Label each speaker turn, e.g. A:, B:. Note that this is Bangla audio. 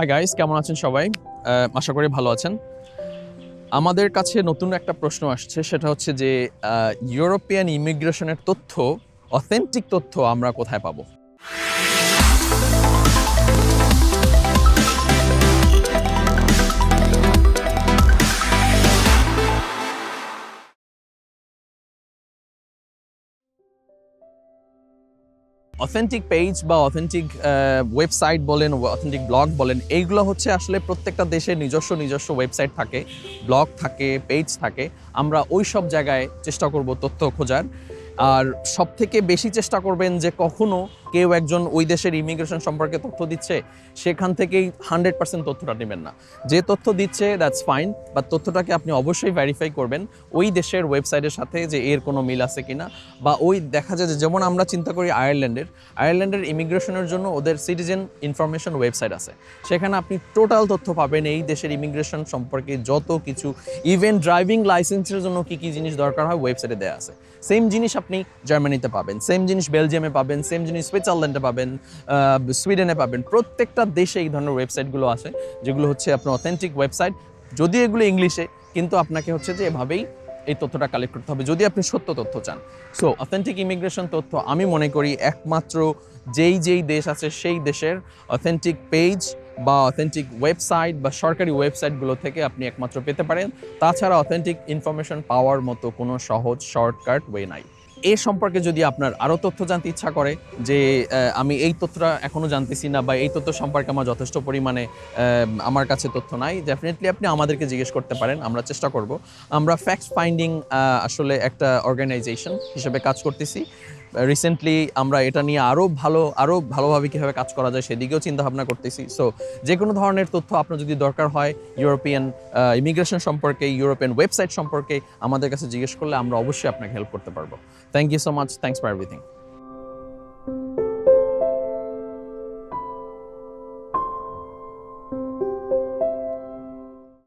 A: হাই গাইস কেমন আছেন সবাই? আশা করি ভালো আছেন। আমাদের কাছে নতুন একটা প্রশ্ন আসছে, সেটা হচ্ছে যে ইউরোপিয়ান ইমিগ্রেশনের তথ্য অথেন্টিক তথ্য আমরা কোথায় পাবো? অথেন্টিক পেজ বা অথেন্টিক ওয়েবসাইট বলেন অথেন্টিক ব্লগ বলেন, এইগুলো হচ্ছে আসলে প্রত্যেকটা দেশের নিজস্ব নিজস্ব ওয়েবসাইট থাকে ব্লগ থাকে পেজ থাকে। আমরা ওই সব জায়গায় চেষ্টা করব তথ্য খোঁজার। আর সব থেকে বেশি চেষ্টা করবেন যে কখনো কেউ একজন ওই দেশের ইমিগ্রেশন সম্পর্কে তথ্য দিচ্ছে, সেখান থেকেই হান্ড্রেড পার্সেন্ট তথ্যটা নেবেন না। যে তথ্য দিচ্ছে দ্যাটস ফাইন বা তথ্যটাকে আপনি অবশ্যই ভেরিফাই করবেন ওই দেশের ওয়েবসাইটের সাথে যে এর কোনো মিল আছে কিনা, বা ওই দেখা যায় যে যেমন আমরা চিন্তা করি আয়ারল্যান্ডের আয়ারল্যান্ডের ইমিগ্রেশনের জন্য ওদের সিটিজেন ইনফরমেশন ওয়েবসাইট আছে। সেখানে আপনি টোটাল তথ্য পাবেন এই দেশের ইমিগ্রেশন সম্পর্কে যত কিছু ইভেন ড্রাইভিং লাইসেন্সের জন্য কি কি জিনিস দরকার হয় ওয়েবসাইটে দেওয়া আছে। সেম জিনিস আপনি জার্মানিতে পাবেন সেম জিনিস বেলজিয়ামে পাবেন সেম জিনিস সুইজারল্যান্ডে পাবেন সুইডেনে পাবেন। প্রত্যেকটা দেশে এই ধরনের ওয়েবসাইটগুলো আছে, যেগুলো হচ্ছে আপনার অথেন্টিক ওয়েবসাইট যদি এগুলো ইংলিশে, কিন্তু আপনাকে হচ্ছে যে এভাবেই এই তথ্যটা কালেক্ট করতে হবে, যদি আপনি সত্য তথ্য চান। সো অথেন্টিক ইমিগ্রেশন তথ্য আমি মনে করি একমাত্র যেই যেই দেশ আছে সেই দেশের অথেন্টিক পেজ বা অথেন্টিক ওয়েবসাইট বা সরকারি ওয়েবসাইটগুলো থেকে আপনি একমাত্র পেতে পারেন। তাছাড়া অথেন্টিক ইনফরমেশন পাওয়ার মতো কোনো সহজ শর্টকাট ওয়ে নাই। এ সম্পর্কে যদি আপনার আরও তথ্য জানতে ইচ্ছা করে যে আমি এই তথ্যটা এখনও জানতেছি না বা এই তথ্য সম্পর্কে আমার যথেষ্ট পরিমাণে আমার কাছে তথ্য নাই ডেফিনেটলি আপনি আমাদেরকে জিজ্ঞেস করতে পারেন, আমরা চেষ্টা করব। আমরা ফ্যাক্ট ফাইন্ডিং আসলে একটা অর্গানাইজেশন হিসেবে কাজ করতেছি। রিসেন্টলি আমরা এটা নিয়ে আরও ভালো আরও ভালোভাবে কীভাবে কাজ করা যায় সেদিকেও চিন্তা ভাবনা করতেছি। সো যে কোনো ধরনের তথ্য আপনার যদি দরকার হয় ইউরোপিয়ান ইমিগ্রেশন সম্পর্কে ইউরোপিয়ান ওয়েবসাইট সম্পর্কে আমাদের কাছে জিজ্ঞেস করলে আমরা অবশ্যই আপনাকে হেল্প করতে পারব। Thank you so much. Thanks for everything.